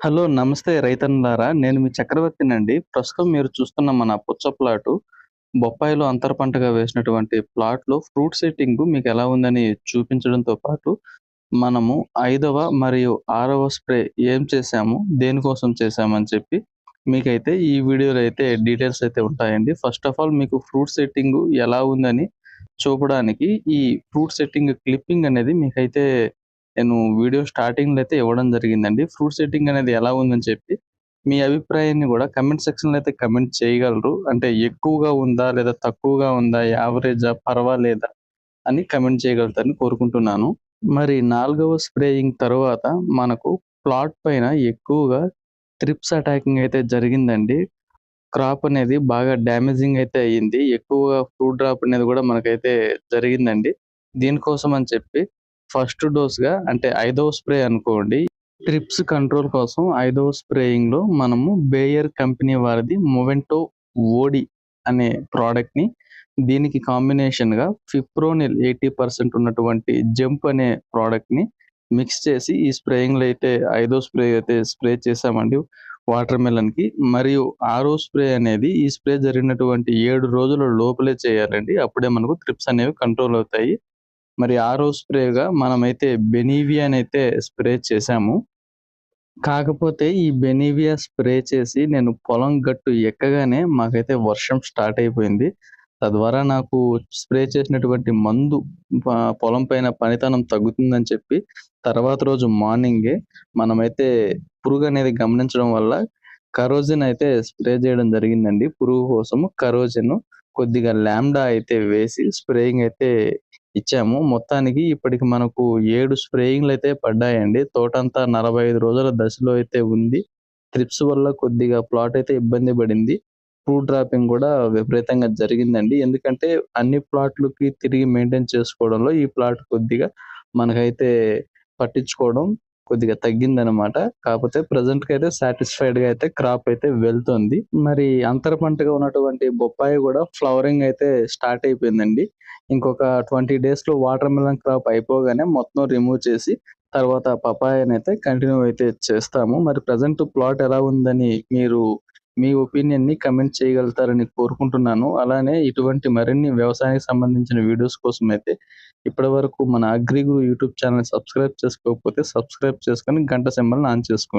Hello నమస్తే రైతన్లారా నేను మీ చక్రవర్తినండి. ప్రస్తుతం మీరు చూస్తున్న మన పుచ్చ ప్లాటు బొప్పాయిలో అంతర పంటగా వేసినటువంటి ప్లాట్లో ఫ్రూట్ సెట్టింగ్ మీకు ఎలా ఉందని చూపించడంతో పాటు మనము ఐదవ మరియు ఆరవ స్ప్రే ఏం చేశాము దేనికోసం చేసామని చెప్పి మీకైతే ఈ వీడియోలో అయితే డీటెయిల్స్ అయితే ఉంటాయండి. ఫస్ట్ ఆఫ్ ఆల్ మీకు ఫ్రూట్ సెట్టింగ్ ఎలా ఉందని చూపడానికి ఈ ఫ్రూట్ సెట్టింగ్ క్లిప్పింగ్ అనేది మీకైతే నేను వీడియో స్టార్టింగ్లో అయితే ఇవ్వడం జరిగిందండి. ఫ్రూట్ సెట్టింగ్ అనేది ఎలా ఉందని చెప్పి మీ అభిప్రాయాన్ని కూడా కమెంట్ సెక్షన్లో అయితే కమెంట్ చేయగలరు. అంటే ఎక్కువగా ఉందా లేదా తక్కువగా ఉందా యావరేజా పర్వాలేదా అని కమెంట్ చేయగలుగుతారని కోరుకుంటున్నాను. మరి నాలుగవ స్ప్రేయింగ్ తర్వాత మనకు ప్లాట్ పైన ఎక్కువగా ట్రిప్స్ అటాకింగ్ అయితే జరిగిందండి. క్రాప్ అనేది బాగా డ్యామేజింగ్ అయితే అయ్యింది ఎక్కువగా ఫ్రూట్ డ్రాప్ అనేది కూడా మనకైతే జరిగిందండి. దీనికోసం అని చెప్పి ఫస్ట్ డోస్‌గా అంటే ఐదవ స్ప్రే అనుకోండి. ట్రిప్స్ కంట్రోల్ కోసం ఐదవ స్ప్రేయింగ్‌లో మనము బేయర్ కంపెనీ వారిది మొవెంటో ఓడి అనే ప్రోడక్ట్‌ని దీనికి కాంబినేషన్‌గా ఫిప్రోనిల్ ఎయిటీ పర్సెంట్ ఉన్నటువంటి జంప్ అనే ప్రోడక్ట్‌ని మిక్స్ చేసి ఈ స్ప్రేయింగ్‌లో అయితే ఐదో స్ప్రే అయితే స్ప్రే చేసామండి వాటర్ మెలన్‌కి. మరియు ఆరో స్ప్రే అనేది ఈ స్ప్రే జరిగినటువంటి ఏడు రోజుల లోపలే చేయాలండి. అప్పుడే మనకు ట్రిప్స్ అనేవి కంట్రోల్ అవుతాయి. మరి ఆరో స్ప్రేగా మనమైతే బెనీవియానైతే స్ప్రే చేశాము. కాకపోతే ఈ బెనీవియా స్ప్రే చేసి నేను పొలం గట్టు ఎక్కగానే మాకైతే వర్షం స్టార్ట్ అయిపోయింది. తద్వారా నాకు స్ప్రే చేసినటువంటి మందు పొలం పైన పనితనం తగ్గుతుందని చెప్పి తర్వాత రోజు మార్నింగే మనమైతే పురుగు అనేది గమనించడం వల్ల కరోజిన్ అయితే స్ప్రే చేయడం జరిగిందండి పురుగు కోసము. కరోజిన్ కొద్దిగా ల్యాండా అయితే వేసి స్ప్రేయింగ్ అయితే ఇచ్చాము. మొత్తానికి ఇప్పటికి మనకు ఏడు స్ప్రేయింగ్లు అయితే పడ్డాయండి. తోటంతా నలభై ఐదు రోజుల దశలో అయితే ఉంది. ట్రిప్స్ వల్ల కొద్దిగా ప్లాట్ అయితే ఇబ్బంది పడింది. ఫ్రూట్ డ్రాపింగ్ కూడా విపరీతంగా జరిగిందండి. ఎందుకంటే అన్ని ప్లాట్‌లకి తిరిగి మెయింటైన్ చేసుకోవడంలో ఈ ప్లాట్ కొద్దిగా మనకైతే పట్టించుకోవడం కొద్దిగా తగ్గిందనమాట. కాకపోతే ప్రజెంట్కి అయితే సాటిస్ఫైడ్గా అయితే క్రాప్ అయితే వెళ్తుంది. మరి అంతర పంటగా ఉన్నటువంటి బొప్పాయి కూడా ఫ్లవరింగ్ అయితే స్టార్ట్ అయిపోయిందండి. ఇంకొక ట్వంటీ డేస్లో వాటర్ మిలన్ క్రాప్ అయిపోగానే మొత్తం రిమూవ్ చేసి తర్వాత అయితే కంటిన్యూ అయితే చేస్తాము. మరి ప్రజెంట్ ప్లాట్ ఎలా ఉందని మీరు మీ ఒపీనియన్‌ని కమెంట్ చేయగలుగుతారని కోరుకుంటున్నాను. అలానే ఇటువంటి మరిన్ని వ్యవసాయానికి సంబంధించిన వీడియోస్ కోసం అయితే ఇప్పటి వరకు మన అగ్రిగురు యూట్యూబ్ ఛానల్ సబ్స్క్రైబ్ చేసుకోకపోతే సబ్స్క్రైబ్ చేసుకొని గంట సింబల్ ఆన్ చేసుకోండి.